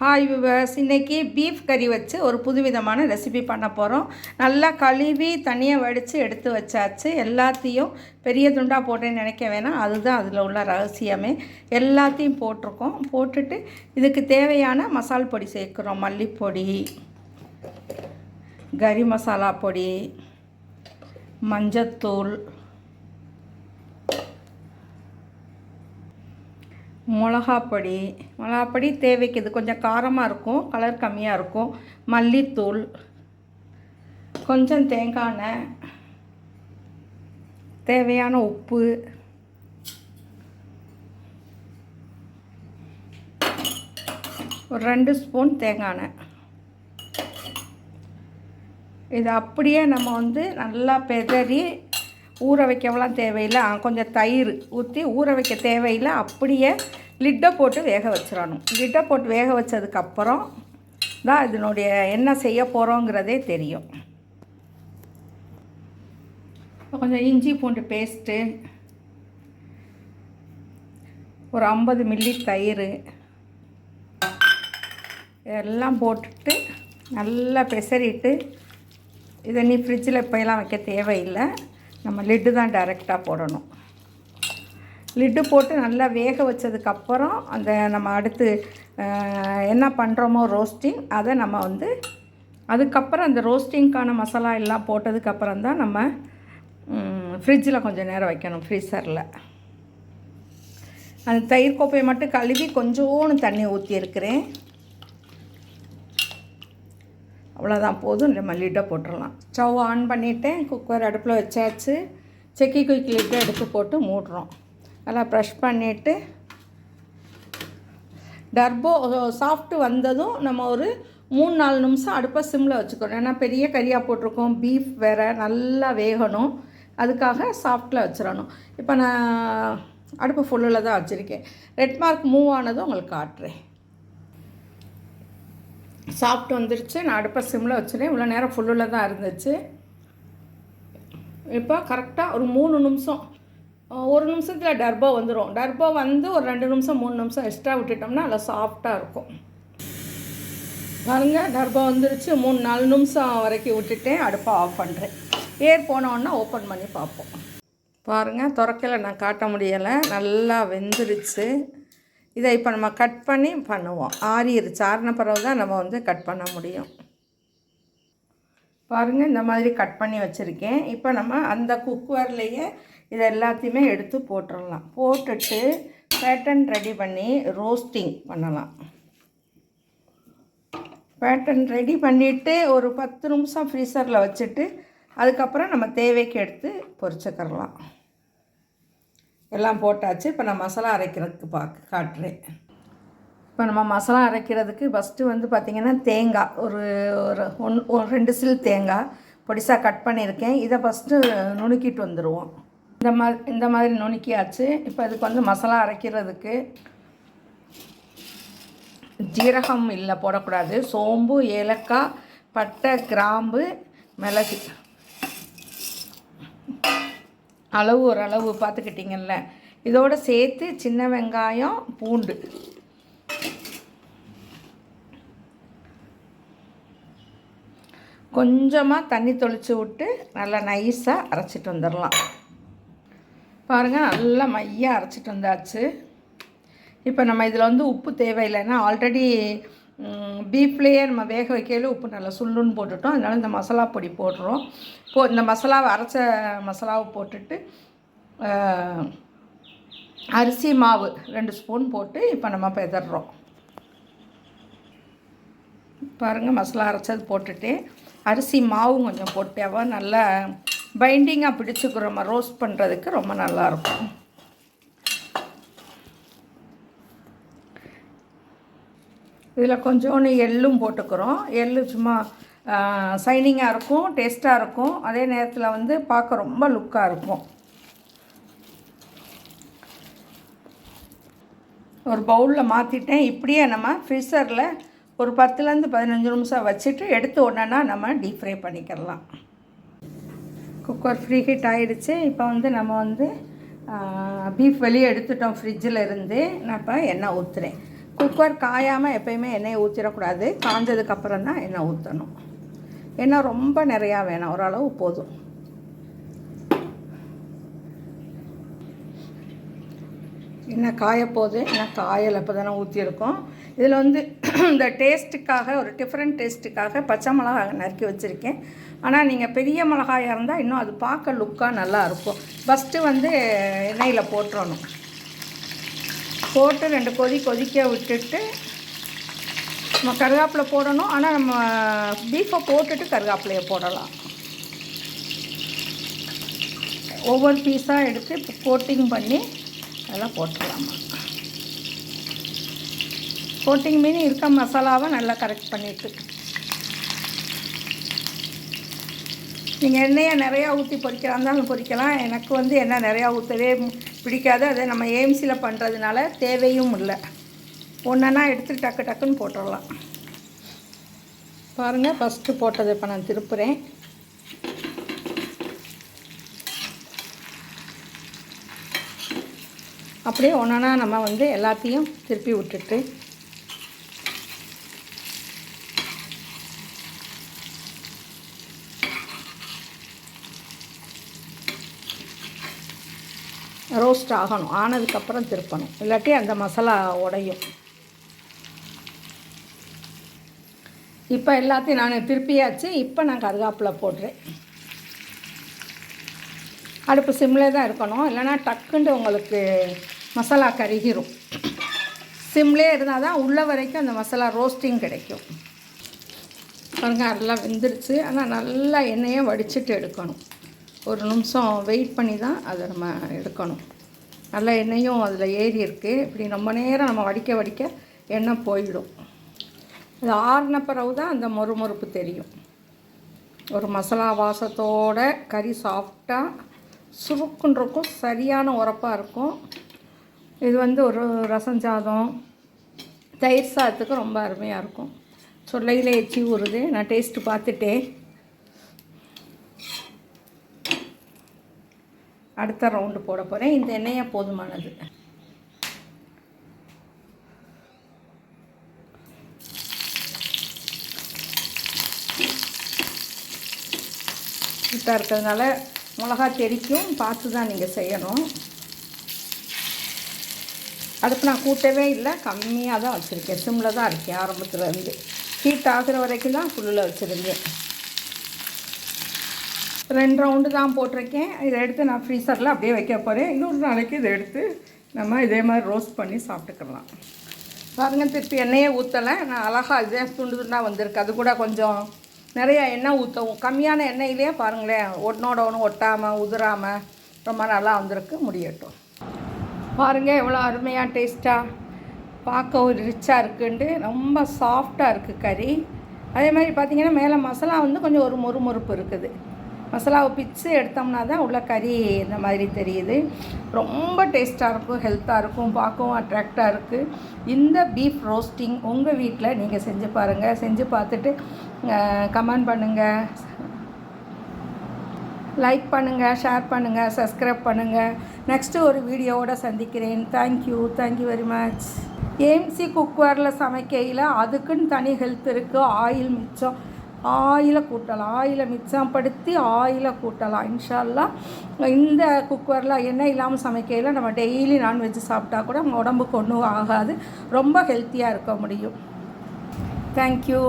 Hi viewers இன்றைக்கி beef கறி வச்சு ஒரு புதுவிதமான ரெசிபி பண்ண போகிறோம் நல்லா கழுவி தனியாக வடித்து எடுத்து வச்சாச்சு. எல்லாத்தையும் பெரிய துண்டாக போட்டேன்னு நினைக்க வேணாம். அதுதான் அதில் உள்ள ரகசியமே. எல்லாத்தையும் போட்டிருக்கோம். போட்டுட்டு இதுக்கு தேவையான மசால் பொடி சேர்க்குறோம். மல்லிப்பொடி கறி மசாலா பொடி மஞ்சத்தூள் மிளகாப்பொடி. மிளகாப்பொடி தேவைக்கு இது கொஞ்சம் காரமாக இருக்கும் கலர் கம்மியாக இருக்கும். மல்லித்தூள் கொஞ்சம் தேங்காய் எண்ணெய் தேவையான உப்பு. ஒரு ரெண்டு ஸ்பூன் தேங்காய் எண்ணெய். இது அப்படியே நம்ம வந்து நல்லா பெதறி ஊற வைக்கவெல்லாம் தேவையில்லை. கொஞ்சம் தயிர் ஊற்றி ஊற வைக்க தேவையில்லை. அப்படியே லிட்டை போட்டு வேக வச்சிடணும். லிட்டை போட்டு வேக வச்சதுக்கப்புறம் தான் இதனுடைய என்ன செய்ய போகிறோங்கிறதே தெரியும். கொஞ்சம் இஞ்சி பூண்டு பேஸ்ட்டு ஒரு ஐம்பது மில்லி தயிர் எல்லாம் போட்டுட்டு நல்லா பெசரிட்டு இதை நீ ஃப்ரிட்ஜில் இப்போயெல்லாம் வைக்க தேவையில்லை. நம்ம லிட்டு தான் டைரெக்டாக போடணும். லிட்டு போட்டு நல்லா வேக வச்சதுக்கப்புறம் அந்த நம்ம அடுத்து என்ன பண்ணுறோமோ ரோஸ்டிங் அதை நம்ம வந்து அதுக்கப்புறம் அந்த ரோஸ்டிங்க்கான மசாலா எல்லாம் போட்டதுக்கப்புறம் தான் நம்ம ஃப்ரிட்ஜில் கொஞ்சம் நேரம் வைக்கணும் ஃப்ரீசரில் அந்த தயிர் கோப்பையை மட்டும் கழுவி கொஞ்சோன்னு தண்ணி ஊற்றியிருக்கிறேன் அவ்வளோதான் போதும் நம்ம லிட்டை போட்டுடலாம். ஸ்டவ் ஆன் பண்ணிவிட்டேன் குக்கர் அடுப்பில் வச்சாச்சு. செக்கி குயிக் லிட்டை எடுத்து போட்டு மூடுறோம். நல்லா ப்ரெஷ் பண்ணிவிட்டு டர்போ சாஃப்ட்டு வந்ததும் நம்ம ஒரு மூணு நாலு நிமிஷம் அடுப்பை சிம்மில் வச்சுக்கணும். ஏன்னா பெரிய கறியாக போட்டிருக்கோம் பீஃப் வேறு நல்லா வேகணும். அதுக்காக சாஃப்டில் வச்சிடணும். இப்போ நான் அடுப்பு ஃபுல்லில் தான் வச்சுருக்கேன். ரெட் மார்க் மூவ் ஆனதும் உங்களுக்கு காட்டுறேன். சாஃப்ட் வந்துருச்சு. நான் அடுப்பை சிம்மில் வச்சுருந்தேன் இவ்வளோ நேரம் ஃபுல்லில் தான் இருந்துச்சு. இப்போ கரெக்டாக ஒரு மூணு நிமிஷம் ஒரு நிமிஷத்தில் டர்போ வந்துடும் டர்போ வந்து ஒரு ரெண்டு நிமிஷம் மூணு நிமிஷம் எக்ஸ்ட்ரா விட்டுட்டோம்னா நல்லா சாஃப்டாக இருக்கும். பாருங்கள் டர்போ வந்துருச்சு. மூணு நாலு நிமிஷம் வரைக்கும் விட்டுட்டேன். அடுப்பை ஆஃப் பண்ணுறேன் ஏர் போனோன்னா ஓப்பன் பண்ணி பார்ப்போம். பாருங்கள் திறக்கல நான் காட்ட முடியலை. நல்லா வெந்துருச்சு. இதை இப்போ நம்ம கட் பண்ணி பண்ணுவோம். ஆறிடுச்சு ஆறின பிறகு தான் நம்ம வந்து கட் பண்ண முடியும். பாருங்கள் இந்த மாதிரி கட் பண்ணி வச்சுருக்கேன். இப்போ நம்ம அந்த குக்கர்லேயே இதை எல்லாத்தையுமே எடுத்து போட்டுடலாம் போட்டுட்டு பேட்டன் ரெடி பண்ணி ரோஸ்டிங் பண்ணலாம். பேட்டன் ரெடி பண்ணிவிட்டு ஒரு பத்து நிமிஷம் ஃப்ரீசரில் வச்சுட்டு அதுக்கப்புறம் நம்ம தேவைக்கு எடுத்து பொரிச்சுக்கிறலாம். எல்லாம் போட்டாச்சு. இப்போ நான் மசாலா அரைக்கிறதுக்கு பார்க்க காட்டுறேன். இப்போ நம்ம மசாலா அரைக்கிறதுக்கு ஃபஸ்ட்டு வந்து பார்த்திங்கன்னா தேங்காய் ஒரு ஒரு ஒன் ஒரு ரெண்டு சில் தேங்காய் பொடிசாக கட் பண்ணியிருக்கேன். இதை ஃபஸ்ட்டு நுணுக்கிட்டு வந்துடுவோம் இந்த மாதிரி இந்த மாதிரி நுணுக்கியாச்சு. இப்போ இதுக்கு வந்து மசாலா அரைக்கிறதுக்கு ஜீரகம் இல்லை போடக்கூடாது. சோம்பு ஏலக்காய் பட்டை கிராம்பு மிளகு. அளவு ஓரளவு பார்த்துக்கிட்டிங்கல்ல இதோட சேர்த்து சின்ன வெங்காயம் பூண்டு. கொஞ்சமாக தண்ணி தொளிச்சு விட்டு நல்லா நைஸாக அரைச்சிட்டு வந்துடலாம் பாருங்கள் நல்லா மையாக அரைச்சிட்டு வந்தாச்சு. இப்போ நம்ம இதில் வந்து உப்பு தேவையில்லைன்னா ஆல்ரெடி பீஃப்லேயே நம்ம வேக வைக்கையில் உப்பு நல்லா சுள்ளுன்னு போட்டுட்டோம். அதனால் இந்த மசாலா பொடி போடுறோம். போ இந்த மசாலாவை அரைச்ச மசாலாவை போட்டுட்டு அரிசி மாவு ரெண்டு ஸ்பூன் போட்டு இப்போ நம்ம பெதறோம் பாருங்கள் மசாலா அரைச்சது போட்டுட்டு அரிசி மாவும் கொஞ்சம் போட்டேவா நல்லா பைண்டிங்காக பிடிச்சிக்கிறோம். ரோஸ்ட் பண்ணுறதுக்கு ரொம்ப நல்லாயிருக்கும். இதில் கொஞ்சோண்டு எள்ளும் போட்டுக்கிறோம். எள்ளு சும்மா சைனிங்காக இருக்கும் டேஸ்ட்டாக இருக்கும். அதே நேரத்தில் வந்து பார்க்க ரொம்ப லுக்காக இருக்கும். ஒரு பவுலில் மாற்றிட்டேன் இப்படியே நம்ம ஃப்ரீசரில் ஒரு பத்துலேருந்து பதினஞ்சு நிமிஷம் வச்சுட்டு எடுத்து உடனே நம்ம டீப் ஃப்ரை பண்ணிக்கிடலாம் குக்கர் ஃப்ரீ ஹீட் ஆகிடுச்சு இப்போ வந்து நம்ம வந்து பீஃப் வெளியே எடுத்துட்டோம் ஃப்ரிட்ஜில் இருந்து. நான் இப்போ எண்ணெய் ஊற்றுறேன் குக்கர் காயாமல் எப்பயுமே எண்ணெயை ஊற்றிடக்கூடாது காஞ்சதுக்கப்புறம் தான் எண்ணெய் ஊற்றணும் எண்ணெய் ரொம்ப நிறையா வேணாம். ஓரளவு போதும். என்ன காயப்போகுது என்ன காயல் அப்போ தானே ஊற்றியிருக்கோம் இதில் வந்து இந்த டேஸ்ட்டுக்காக ஒரு டிஃப்ரெண்ட் டேஸ்ட்டுக்காக பச்சை மிளகா நறுக்கி வச்சுருக்கேன். ஆனால் நீங்கள் பெரிய மிளகாயாக இருந்தால் இன்னும் அது பார்க்க லுக்காக நல்லாயிருக்கும் ஃபஸ்ட்டு வந்து எண்ணெயில் போட்டுறணும். போட்டு ரெண்டு கொதி கொதிக்க விட்டுட்டு நம்ம கருவேப்பிலை போடணும். ஆனால் நம்ம பீஃபை போட்டுட்டு கருவேப்பிலையை போடலாம். ஒவ்வொரு பீஸாக எடுத்து கோட்டிங் பண்ணி அதெல்லாம் போட்டுடலாமா கோட்டிங் மீன் இருக்க மசாலாவை நல்லா கரெக்ட் பண்ணிட்டு நீங்கள் எண்ணெயை நிறையா ஊற்றி பொரிக்கிறா இருந்தாலும் பொரிக்கலாம் எனக்கு வந்து எண்ணெய் நிறையா ஊற்றவே பிடிக்காது. அதை நம்ம ஏம்சியில் பண்ணுறதுனால தேவையும் இல்லை. ஒன்றா எடுத்து டக்கு டக்குன்னு போட்டுடலாம் பாருங்கள் ஃபஸ்ட்டு போட்டதை இப்போ நான் திருப்புறேன். அப்படியே ஒன்றா நம்ம வந்து எல்லாத்தையும் திருப்பி விட்டுட்டு ரோஸ்ட் ஆகணும். ஆனதுக்கப்புறம் திருப்பணும். இல்லாட்டி அந்த மசாலா உடையும். இப்போ எல்லாத்தையும் நான் திருப்பியாச்சு. இப்போ நான் கருகாப்பில் போடுறேன். அடுப்பு சிம்மில் தான் இருக்கணும். இல்லைனா டக்குன்ட்டு உங்களுக்கு மசாலா கருகிரும். சிம்லே இருந்தால் தான் உள்ள வரைக்கும் அந்த மசாலா ரோஸ்டிங் கிடைக்கும். பாருங்க அதெல்லாம் வெந்துருச்சு. ஆனால் நல்லா எண்ணெயை வடிச்சிட்டு எடுக்கணும். ஒரு நிமிஷம் வெயிட் பண்ணி தான் அதை நம்ம எடுக்கணும். நல்ல எண்ணெயும் அதில் ஏறி இருக்குது இப்படி ரொம்ப நேரம் நம்ம வடிக்க வடிக்க எண்ணெய் போயிடும். அது ஆறின பிறகு தான் அந்த மொறு மொறுப்பு தெரியும். ஒரு மசாலா வாசத்தோட கறி சாஃப்டாக சுருக்குன்னு இருக்கும் சரியான உரப்பாக இருக்கும். இது வந்து ஒரு ரசம் சாதம் தயிர் சாதத்துக்கு ரொம்ப அருமையாக இருக்கும். சொல்லையில் எச்சி ஊறுது. நான் டேஸ்ட்டு பார்த்துட்டேன். அடுத்த ரவுண்டு போட போகிறேன் இந்த எண்ணெயை போதுமானது. ஹீட்டாக இருக்கிறதுனால மிளகா தெரிக்கும் பார்த்து தான் நீங்கள் செய்யணும். அடுப்பு நான் கூட்டவே இல்லை. கம்மியாக தான் வச்சுருக்கேன். சிம்மில் தான் இருக்கேன். ஆரம்பத்தில் இருந்து. ஹீட் ஆகிற வரைக்கும் தான் ஃபுல்லில் வச்சுருந்தேன். ரெண்டு ரவுண்டு தான் போட்டிருக்கேன். இதை எடுத்து நான் ஃப்ரீசரில் அப்படியே வைக்க போகிறேன் இன்னொரு நாளைக்கு இதை எடுத்து நம்ம இதே மாதிரி ரோஸ்ட் பண்ணி சாப்பிட்டுக்கலாம். பாருங்கள் திருப்பி எண்ணெயே ஊற்றலை நான் அழகாக இதே துண்டு துண்டாக வந்திருக்கு. அது கூட கொஞ்சம் நிறையா எண்ணெய் ஊற்றவும் கம்மியான எண்ணெயிலே பாருங்களேன் ஒன்றோட ஒன்று ஒட்டாமல் உதிராமல் ரொம்ப நல்லா வந்திருக்கு. முடியட்டும். பாருங்கள் எவ்வளோ அருமையாக டேஸ்ட்டாக பார்க்க ஒரு ரிச்சாக இருக்குன்ட்டு ரொம்ப சாஃப்டாக இருக்குது கறி. அதே மாதிரி பார்த்திங்கன்னா மேலே மசாலா வந்து கொஞ்சம் ஒரு மொறுமொறுப்பு இருக்குது. மசாலாவை பிச்சு எடுத்தோம்னா தான் உள்ள கறி இந்த மாதிரி தெரியுது. ரொம்ப டேஸ்ட்டாக இருக்கும் ஹெல்த்தாக இருக்கும் பார்க்கவும் அட்ராக்டாக இருக்குது இந்த பீஃப் ரோஸ்டிங் உங்கள் வீட்டில் நீங்கள் செஞ்சு பாருங்கள் செஞ்சு பார்த்துட்டு கமெண்ட் பண்ணுங்கள் லைக் பண்ணுங்கள் ஷேர் பண்ணுங்கள் சப்ஸ்கிரைப் பண்ணுங்கள் நெக்ஸ்ட்டு ஒரு வீடியோவோட சந்திக்கிறேன். Thank you thank you very much AMC குக்வேரில் சமைக்கையில் அதுக்குன்னு தனி ஹெல்த் இருக்குது ஆயில் மிச்சம். ஆயிலை கூட்டலாம் ஆயிலை மிச்சப்படுத்தி ஆயிலை கூட்டலாம். இன்ஷால்லா இந்த குக்கரில் எண்ணெய் இல்லாமல் சமைக்கையில் நம்ம டெய்லி நான்வெஜ் சாப்பிட்டா கூட நம்ம உடம்புக்கு ஒன்றும் ஆகாது. ரொம்ப ஹெல்த்தியாக இருக்க முடியும். தேங்க்யூ